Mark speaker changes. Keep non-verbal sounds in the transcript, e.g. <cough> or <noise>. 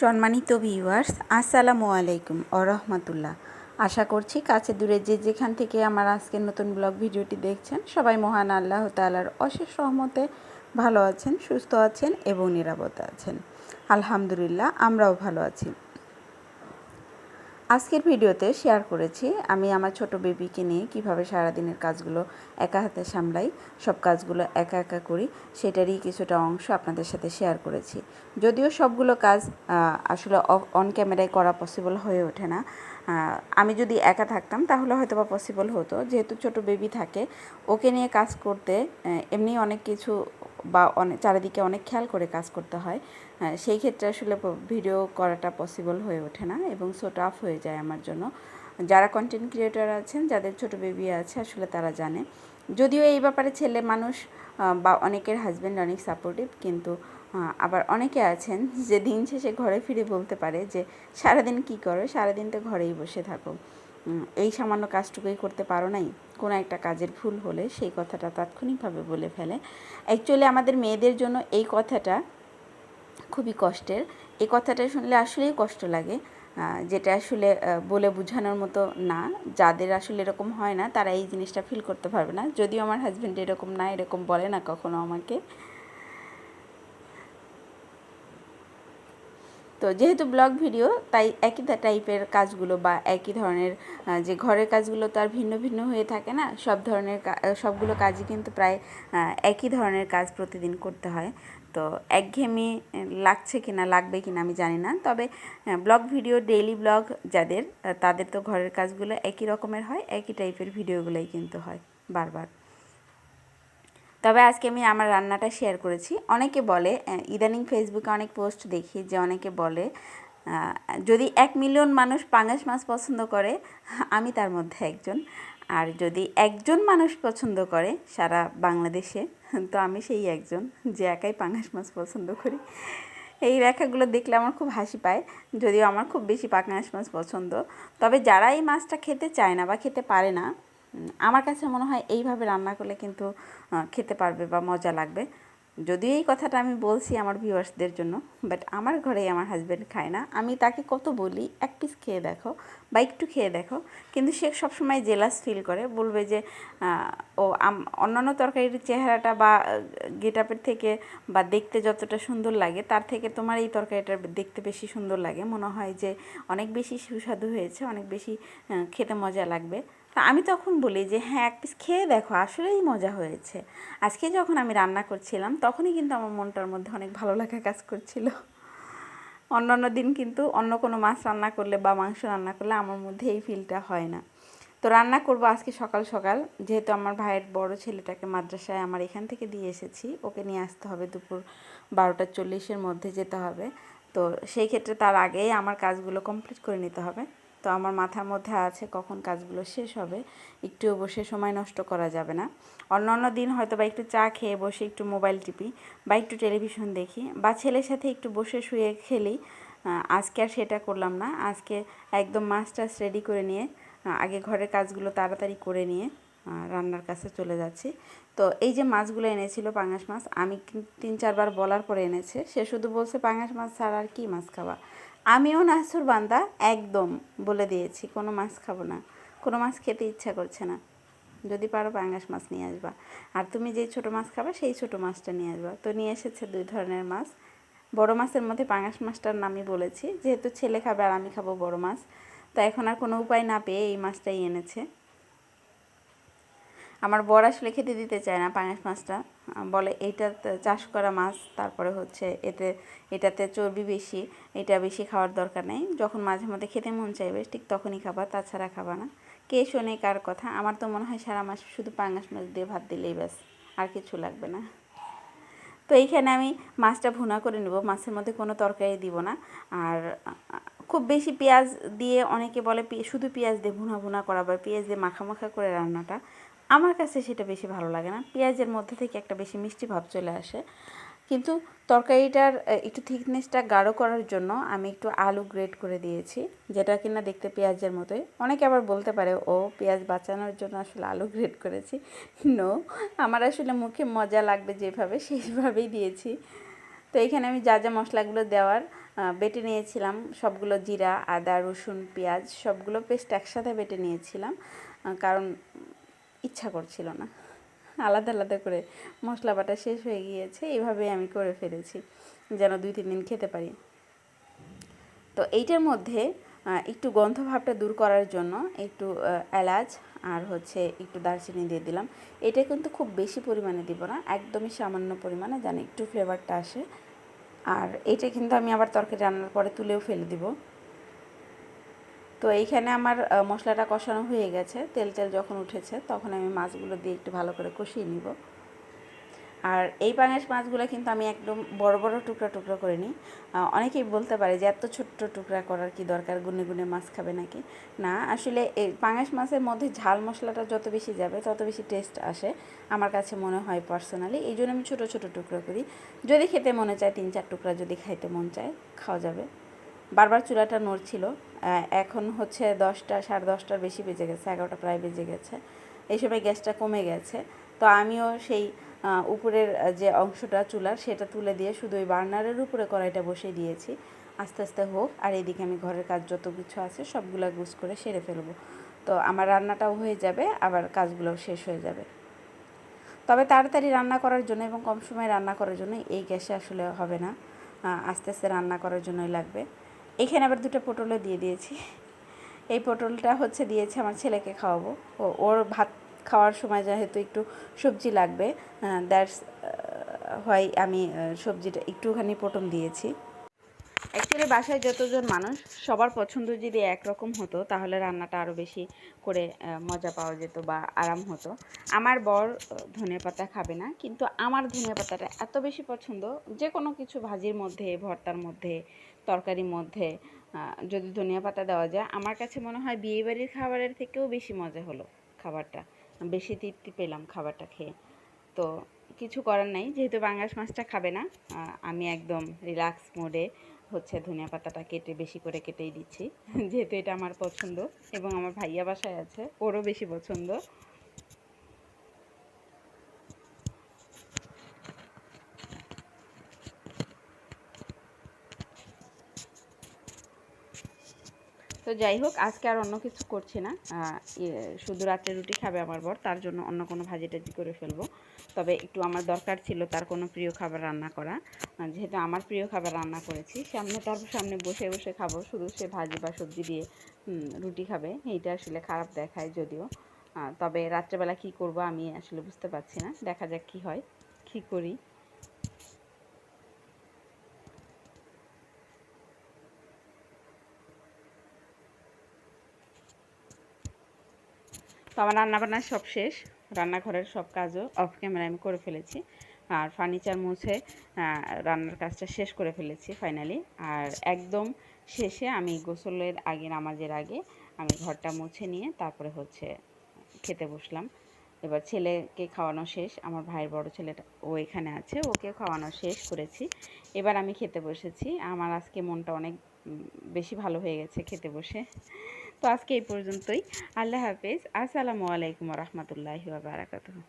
Speaker 1: সম্মানিত ভিউয়ার্স আসসালামু আলাইকুম রহমতুল্লাহ। আশা করছি কাছে দূরে যে যেখান থেকে আমার আজকের নতুন ব্লগ ভিডিওটি দেখছেন, সবাই মহান আল্লাহ তালার অশেষ সহমতে ভালো আছেন, সুস্থ আছেন এবং নিরাপদে আছেন। আলহামদুলিল্লাহ, আমরাও ভালো আছি। আজকের ভিডিওতে শেয়ার করেছি আমি আমার ছোট বেবিকে নিয়ে কীভাবে সারাদিনের কাজগুলো একা হাতে সামলাই, সব কাজগুলো একা একা করি, সেটারই কিছুটা অংশ আপনাদের সাথে শেয়ার করেছি। যদিও সবগুলো কাজ আসলে অন ক্যামেরায় করা পসিবল হয়ে ওঠে না। আমি যদি একা থাকতাম তাহলে হয়তো বা পসিবল হতো। যেহেতু ছোট বেবি থাকে, ওকে নিয়ে কাজ করতে এমনি অনেক কিছু বা অনেক চারিদিকে অনেক খেয়াল করে কাজ করতে হয়। সেই ক্ষেত্রে আসলে ভিডিও করাটা পসিবল হয়ে ওঠে না এবং সো টাফ হয়ে যায় আমার জন্য। যারা কন্টেন্ট ক্রিয়েটর আছেন, যাদের ছোট বেবি আছে, আসলে তারা জানে। যদিও এই ব্যাপারে ছেলে মানুষ বা অনেকের হাজব্যান্ড অনেক সাপোর্টিভ কিন্তু আবার অনেকে আছেন <laughs> যে দিন শেষে ঘরে ফিরে বলতে পারে যে, সারাদিন কী করো? সারাদিন তো ঘরেই বসে থাকো। এই সামান্য কাজটুকুই করতে পারো নাই। কোনো একটা কাজের ভুল হলে সেই কথাটা তাৎক্ষণিকভাবে বলে ফেলে। অ্যাকচুয়ালি আমাদের মেয়েদের জন্য এই কথাটা খুবই কষ্টের। এই কথাটা শুনলে আসলেই কষ্ট লাগে যেটা আসলে বলে বোঝানোর মতো না। যাদের আসলে এরকম হয় না, তারা এই জিনিসটা ফিল করতে পারবে না। যদিও আমার হাজব্যান্ড এরকম না, এরকম বলে না কখনো আমাকে। তো যেহেতু ব্লগ ভিডিও তাই একই টাইপের কাজগুলো বা একই ধরনের যে ঘরের কাজগুলো তো আর ভিন্ন ভিন্ন হয়ে থাকে না, সব ধরনের সবগুলো কাজই কিন্তু প্রায় একই ধরনের কাজ প্রতিদিন করতে হয়। তো একঘেয়েমি লাগছে কি না লাগবে কি না আমি জানি না। তবে ব্লগ ভিডিও, ডেইলি ব্লগ যাদের তাদের তো ঘরের কাজগুলো একই রকমের হয়, একই টাইপের ভিডিওগুলোই কিন্তু হয় বারবার। তবে আজকে আমি আমার রান্নাটা শেয়ার করেছি। অনেকে বলে ইদানিং ফেসবুকে অনেক পোস্ট দেখি যে অনেকে বলে যদি এক মিলিয়ন মানুষ পাঙ্গাস মাছ পছন্দ করে, আমি তার মধ্যে একজন। আর যদি একজন মানুষ পছন্দ করে সারা বাংলাদেশে, তো আমি সেই একজন যে একাই পাঙাশ মাছ পছন্দ করি। এই রেখাগুলো দেখলে আমার খুব হাসি পায়, যদিও আমার খুব বেশি পাঙাশ মাছ পছন্দ। তবে যারা এই মাছটা খেতে চায় না বা খেতে পারে না আমার কাছে মনে হয় এইভাবে রান্না করলে কিন্তু খেতে পারবে বা মজা লাগবে। যদিও এই কথাটা আমি বলছি আমার ভিউয়ার্সদের জন্য বাট আমার ঘরে আমার হাজব্যান্ড খায় না, আমি তাকে কত বলি, এক পিস খেয়ে দেখো বা একটু খেয়ে দেখো, কিন্তু সে সবসময় জেলাস ফিল করে, বলবে যে ও অন্যান্য তরকারির চেহারাটা বা গেট আপের থেকে বা দেখতে যতটা সুন্দর লাগে, তার থেকে তোমার এই তরকারিটা দেখতে বেশি সুন্দর লাগে। মনে হয় যে অনেক বেশি সুস্বাদু হয়েছে, অনেক বেশি খেতে মজা লাগবে। তা আমি তখন বলি যে হ্যাঁ এক পিস খেয়ে দেখো, আসলেই মজা হয়েছে। আজকে যখন আমি রান্না করছিলাম, তখনই কিন্তু আমার মনটার মধ্যে অনেক ভালো লাগা কাজ করছিল। অন্যান্য দিন কিন্তু অন্য কোনো মাছ রান্না করলে বা মাংস রান্না করলে আমার মধ্যে এই ফিলটা হয় না। তো রান্না করব আজকে সকাল সকাল। যেহেতু আমার ভাইয়ের বড় ছেলেটাকে মাদ্রাসায় আমার এখান থেকে দিয়ে এসেছি, ওকে নিয়ে আসতে হবে দুপুর বারোটা চল্লিশের মধ্যে যেতে হবে। তো সেই ক্ষেত্রে তার আগেই আমার কাজগুলো কমপ্লিট করে নিতে হবে। তো আমার মাথার মধ্যে আছে কখন কাজগুলো শেষ হবে। একটুও বসে সময় নষ্ট করা যাবে না। অন্য অন্য দিন হয়তো বা একটু চা খেয়ে বসে একটু মোবাইল টিপি বা একটু টেলিভিশন দেখি বা ছেলের সাথে একটু বসে শুয়ে খেলি। আজকে আর সেটা করলাম না। আজকে একদম মাছ টাছ রেডি করে নিয়ে আগে ঘরের কাজগুলো তাড়াতাড়ি করে নিয়ে রান্নার কাছে চলে যাচ্ছি। তো এই যে মাছগুলো এনেছিল পাঙাশ মাছ, আমি তিন, চারবার বলার পরে এনেছে। সে শুধু বলছে পাঙাশ মাছ ছাড়া আর কী মাছ খাবা? আমিও নাসুর বান্দা, একদম বলে দিয়েছি, কোনো মাছ খাব না। কোনো মাছ খেতে ইচ্ছা করছে না। যদি পারো পাঙ্গাস মাছ নিয়ে আসবা। আর তুমি যে ছোট মাছ খাবে, সেই ছোট মাছটা নিয়ে আসবা। তো নিয়ে এসেছে দুই ধরনের মাছ। বড় মাছের মধ্যে পাঙ্গাস মাছটার নামই বলেছি। যেহেতু ছেলে খাবে আর আমি খাব বড় মাছ। তো এখন আর কোনো উপায় না পেয়ে এই মাছটাই এনেছে। আমার বর আসলে খেতে দিতে চায় না পাঙাশ মাছটা। বলে, এইটা চাষ করা মাছ, তারপরে হচ্ছে এতে, এটাতে চর্বি বেশি, এটা বেশি খাওয়ার দরকার নেই। যখন মাঝে মধ্যে খেতে মন চাইবে, ঠিক তখনই খাবা, তাছাড়া খাবা না। কে শোনে, কার কথা? আমার তো মনে হয় সারা মাস শুধু পাঙ্গাস মাছ দিয়ে ভাত দিলেই ব্যাস, আর কিছু লাগবে না। তো এইখানে আমি মাছটা ভুনা করে নেব, মাছের মধ্যে কোনো তরকারি দিব না। আর খুব বেশি পেঁয়াজ দিয়ে অনেকে বলে শুধু পেঁয়াজ দিয়ে ভুনা ভুনা করা বা পেঁয়াজ দিয়ে মাখা মাখা করে রান্নাটা। আমার কাছে সেটা বেশি ভালো লাগে না। পেঁয়াজের মধ্যে থেকে একটা বেশি মিষ্টি ভাব চলে আসে। কিন্তু তরকারিটার একটু থিকনেসটা গাঢ় করার জন্য আমি একটু আলু গ্রেট করে দিয়েছি, যেটা কিনা দেখতে পেঁয়াজের মতোই। অনেকে আবার বলতে পারে, ও, পেঁয়াজ বাঁচানোর জন্য আসলে আলু গ্রেট করেছি। নো আমার আসলে মুখে মজা লাগবে যেভাবে, সেইভাবেই দিয়েছি। তো এখানে আমি যা যা মশলাগুলো দেওয়ার বেটে নিয়েছিলাম, সবগুলো জিরা, আদা, রসুন, পেঁয়াজ, সবগুলো পেস্ট একসাথে বেটে নিয়েছিলাম। কারণ ইচ্ছা করছিল না। আলাদা আলাদা করে মশলা বাটা শেষ হয়ে গিয়েছে, এইভাবেই আমি করে ফেলেছি, যেন দুই, তিন দিন খেতে পারি। তো এইটার মধ্যে একটু গন্ধ ভাবটা দূর করার জন্য একটু এলাচ আর হচ্ছে একটু দারচিনি দিয়ে দিলাম। এটা কিন্তু খুব বেশি পরিমাণে দিব না, একদমই সামান্য পরিমাণে, যেন একটু ফ্লেভারটা আসে। আর এটা কিন্তু আমি আবার তরকারি রান্নার পরে তুলেও ফেলে দিব। তো এইখানে আমার মশলাটা কষানো হয়ে গেছে। তেল তেল যখন উঠেছে, তখন আমি মাছগুলো দিয়ে একটু ভালো করে কষিয়ে নিব। আর এই পাঙাশ মাছগুলো কিন্তু আমি একদম বড় বড় টুকরা টুকরা করে নিই। অনেকেই বলতে পারে যে, এত ছোট্ট টুকরা করার কি দরকার? গুনে গুনে মাছ খাবে নাকি? না, আসলে এই পাঙাশ মাছের মধ্যে ঝাল মশলাটা যত বেশি যাবে, তত বেশি টেস্ট আসে আমার কাছে মনে হয় পার্সোনালি এই জন্য আমি ছোটো ছোটো টুকরো করি। যদি খেতে মনে চায়, তিন, চার টুকরা যদি খাইতে মন চায়, খাওয়া যাবে। বারবার চুলাটা নড়ছিল এখন হচ্ছে দশটা, সাড়ে দশটার বেশি বেজে গেছে, এগারোটা প্রায় বেজে গেছে। এই সময় গ্যাসটা কমে গেছে। তো আমিও সেই উপরের যে অংশটা চুলার সেটা তুলে দিয়ে শুধু ওই বার্নারের উপরে কড়াইটা বসিয়ে দিয়েছি। আস্তে আস্তে হোক, আর এদিকে আমি ঘরের কাজ যত কিছু আছে সবগুলো গুছ করে সেরে ফেলব। তো আমার রান্নাটাও হয়ে যাবে, আবার কাজগুলোও শেষ হয়ে যাবে। তবে তাড়াতাড়ি রান্না করার জন্য এবং কম সময়ে রান্না করার জন্য এই গ্যাসে আসলে হবে না। আস্তে আস্তে রান্না করার জন্যই লাগবে। এখানে আবার দুটো পটলও দিয়ে দিয়েছি। এই পটলটা হচ্ছে দিয়েছি আমার ছেলেকে খাওয়াবো। ও, ওর ভাত খাওয়ার সময় যেহেতু একটু সবজি লাগবে দ্যাটস হয় আমি সবজিটা একটুখানি পটল দিয়েছি। অ্যাকচুয়ালি বাসায় যতজন মানুষ, সবার পছন্দ যদি একরকম হতো, তাহলে রান্নাটা আরও বেশি করে মজা পাওয়া যেত বা আরাম হতো। আমার বর ধনে পাতা খাবে না, কিন্তু আমার ধনে পাতাটা এত বেশি পছন্দ যে কোনো কিছু ভাজির মধ্যে, ভর্তার মধ্যে তরকারির মধ্যে যদি ধনিয়া পাতা দেওয়া যায়। আমার কাছে মনে হয় বিয়েবাড়ির খাবারের থেকেও বেশি মজা হলো খাবারটা। বেশি তৃপ্তি পেলাম খাবারটা খেয়ে। তো কিছু করার নাই, যেহেতু বাংলাস মাছটা খাবে না আমি একদম রিল্যাক্স মোডে হচ্ছে ধনিয়া পাতাটা কেটে বেশি করে কেটেই দিচ্ছি। <laughs> যেহেতু এটা আমার পছন্দ এবং আমার ভাইয়া বাসায় আছে, ওরও বেশি পছন্দ। তো যাই হোক আজকে আর অন্য কিছু করছি না। ইয়ে, শুধু রাত্রে রুটি খাবে আমার বর তার জন্য অন্য কোনো ভাজি টাজি করে ফেলব। তবে একটু আমার দরকার ছিল তার কোনো প্রিয় খাবার রান্না করা। যেহেতু আমার প্রিয় খাবার রান্না করেছি সামনে তার সামনে বসে বসে খাব। শুধু সে ভাজি বা সবজি দিয়ে রুটি খাবে। এইটা আসলে খারাপ দেখায় যদিও। তবে রাত্রেবেলা কি করব আমি আসলে বুঝতে পারছি না। দেখা যাক কি হয় কি করি। তো আমার রান্নাবান্না সব শেষ। রান্নাঘরের সব কাজও অফ ক্যামেরা আমি করে ফেলেছি। আর ফার্নিচার মুছে রান্নার কাজটা শেষ করে ফেলেছি ফাইনালি আর একদম শেষে আমি গোসলের আগে, নামাজের আগে আমি ঘরটা মুছে নিয়ে তারপরে হচ্ছে খেতে বসলাম। এবার ছেলেকে খাওয়ানো শেষ, আমার ভাইয়ের বড় ছেলেটা, ও এখানে আছে ওকে খাওয়ানো শেষ করেছি। এবার আমি খেতে বসেছি। আমার আজকে মনটা অনেক বেশি ভালো হয়ে গেছে খেতে বসে। তো আজকে এই পর্যন্তই। আল্লাহ হাফেজ। আসসালামু আলাইকুম রহমতুল্লাহি বারাকাতুহু।